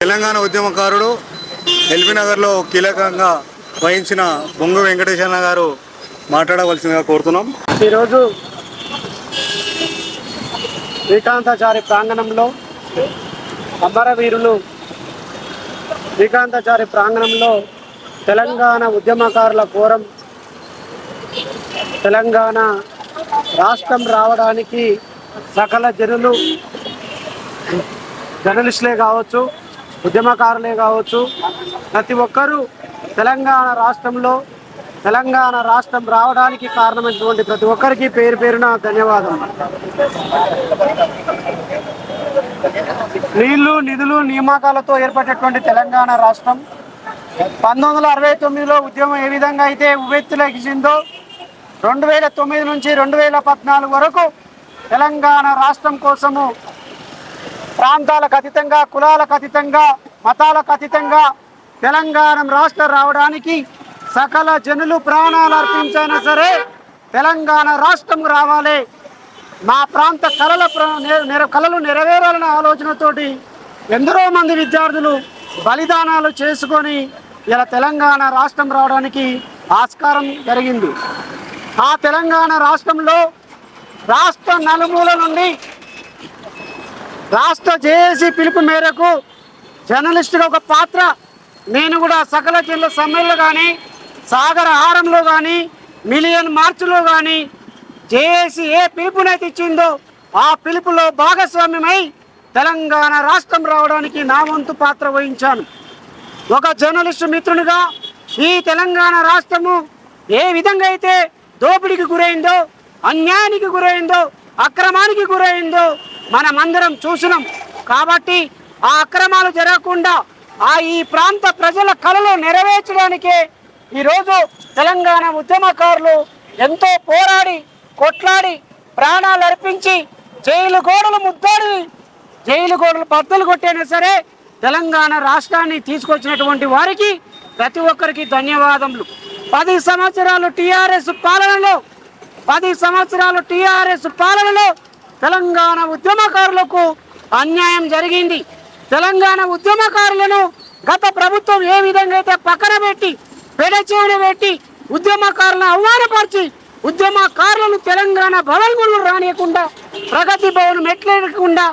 తెలంగాణ ఉద్యమకారుడు ఎల్బీనగర్లో కీలకంగా వహించిన బొంగు వెంకటేశ్వర గారు మాట్లాడవలసిందిగా కోరుతున్నాం. ఈరోజు శ్రీకాంతాచారి ప్రాంగణంలో అమరవీరులు శ్రీకాంతాచారి ప్రాంగణంలో తెలంగాణ ఉద్యమకారుల కోరం తెలంగాణ రాష్ట్రం రావడానికి సకల జనులు జర్నలిస్టులే కావచ్చు ఉద్యమకారులే కావచ్చు ప్రతి ఒక్కరూ తెలంగాణ రాష్ట్రంలో తెలంగాణ రాష్ట్రం రావడానికి కారణమైనటువంటి ప్రతి ఒక్కరికి పేరు పేరున ధన్యవాదం. నీళ్ళు నిధులు నియామకాలతో ఏర్పడినటువంటి తెలంగాణ రాష్ట్రం పంతొమ్మిది వందల అరవై తొమ్మిదిలో ఉద్యమం ఏ విధంగా అయితే ఉవ్వెత్తులెగిసిందో రెండు వేల తొమ్మిది నుంచి రెండు వేల పద్నాలుగు వరకు తెలంగాణ రాష్ట్రం కోసము ప్రాంతాలకు అతీతంగా కులాలకు అతీతంగా మతాలకు అతీతంగా తెలంగాణ రాష్ట్రం రావడానికి సకల జనులు ప్రాణాలు అర్పించైనా సరే తెలంగాణ రాష్ట్రం రావాలి. మా ప్రాంత కళల కళలు నెరవేరాలన్న ఆలోచనతోటి ఎందరో మంది విద్యార్థులు బలిదానాలు చేసుకొని ఇలా తెలంగాణ రాష్ట్రం రావడానికి ఆస్కారం జరిగింది. ఆ తెలంగాణ రాష్ట్రంలో రాష్ట్ర నలుమూల నుండి రాష్ట్ర జేఏసీ పిలుపు మేరకు జర్నలిస్టుగా ఒక పాత్ర నేను కూడా సకల జిల్లా సమ్మెల్లో కానీ సాగర హారంలో కానీ మిలియన్ మార్చిలో కానీ జేఏసీ ఏ పిలుపునైతే ఇచ్చిందో ఆ పిలుపులో భాగస్వామ్యమై తెలంగాణ రాష్ట్రం రావడానికి నా వంతు పాత్ర వహించాను. ఒక జర్నలిస్టు మిత్రునిగా ఈ తెలంగాణ రాష్ట్రము ఏ విధంగా అయితే దోపిడీకి గురైందో అన్యాయానికి గురైందో అక్రమానికి గురైందో మనమందరం చూసినాం. కాబట్టి ఆ అక్రమాలు జరగకుండా ఆ ఈ ప్రాంత ప్రజల కళలు నెరవేర్చడానికే ఈరోజు తెలంగాణ ఉద్యమకారులు ఎంతో పోరాడి కొట్లాడి ప్రాణాలు అర్పించి జైలు గోడలు ముద్దాడి జైలు గోడలు బద్దలు కొట్టైనా సరే తెలంగాణ రాష్ట్రాన్ని తీసుకొచ్చినటువంటి వారికి ప్రతి ఒక్కరికి ధన్యవాదములు. పది సంవత్సరాలు టీఆర్ఎస్ పాలనలో పది సంవత్సరాలు టీఆర్ఎస్ పాలనలో తెలంగాణ ఉద్యమకారులకు అన్యాయం జరిగింది. తెలంగాణ ఉద్యమకారులను గత ప్రభుత్వం ఏ విధంగా అయితే పక్కన పెట్టి పెడచేవిన పెట్టి ఉద్యమకారులను అవమానపరిచి ఉద్యమకారులను తెలంగాణ భవన్ రానియకుండా ప్రగతి భవన్ మెట్లేయకుండా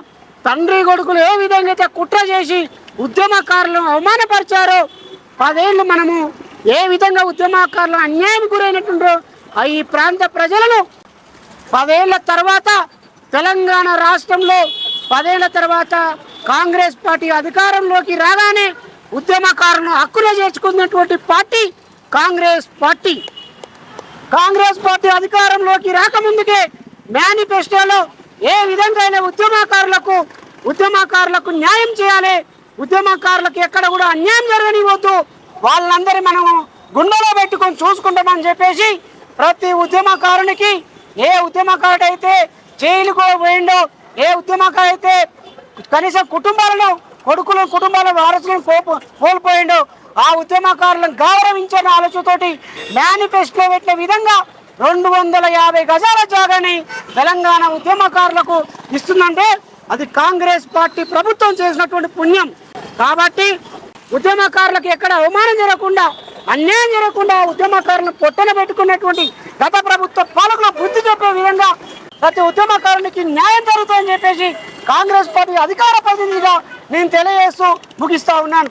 తండ్రి కొడుకులు ఏ విధంగా అయితే కుట్ర చేసి ఉద్యమకారులను అవమానపరిచారో పదేళ్ళు మనము ఏ విధంగా ఉద్యమకారులు అన్యాయం గురైనట్టుండో ఆ ఈ ప్రాంత ప్రజలను పదేళ్ళ తర్వాత తెలంగాణ రాష్ట్రంలో పదేళ్ళ తర్వాత కాంగ్రెస్ పార్టీ అధికారంలోకి రాగానే ఉద్యమకారులను హక్కులో చేర్చుకున్నటువంటి party Congress party. Congress party అధికారంలోకి రాకముందుకే మేనిఫెస్టోలో ఏ విధంగా అయినా ఉద్యమకారులకు ఉద్యమకారులకు న్యాయం చేయాలి ఉద్యమకారులకు ఎక్కడ కూడా అన్యాయం జరగనివ్వద్దు వాళ్ళందరి మనము గుండెలో పెట్టుకొని చూసుకుంటామని చెప్పేసి ప్రతి ఉద్యమకారునికి ఏ ఉద్యమకారుడు అయితే జైలుకు పోయిండో ఏ ఉద్యమకారు అయితే కనీసం కుటుంబాలను కొడుకులు కుటుంబాల వారసులను కోపు కోల్పోయిండో ఆ ఉద్యమకారులను గౌరవించిన ఆలోచనతోటి మేనిఫెస్టో పెట్టిన విధంగా రెండు వందల యాభై గజాల జాగాని తెలంగాణ ఉద్యమకారులకు ఇస్తుందంటే అది కాంగ్రెస్ పార్టీ ప్రభుత్వం చేసినటువంటి పుణ్యం. కాబట్టి ఉద్యమకారులకు ఎక్కడ అవమానం జరగకుండా అన్యాయం జరగకుండా ఉద్యమకారులను పొట్టన పెట్టుకున్నటువంటి గత ప్రభుత్వ పాలకుల బుద్ధి చెప్పే విధంగా ప్రతి ఉద్యమకారునికి న్యాయం జరుగుతుందని చెప్పేసి కాంగ్రెస్ పార్టీ అధికార ప్రతినిధిగా నేను తెలియజేస్తూ ముగిస్తా ఉన్నాను.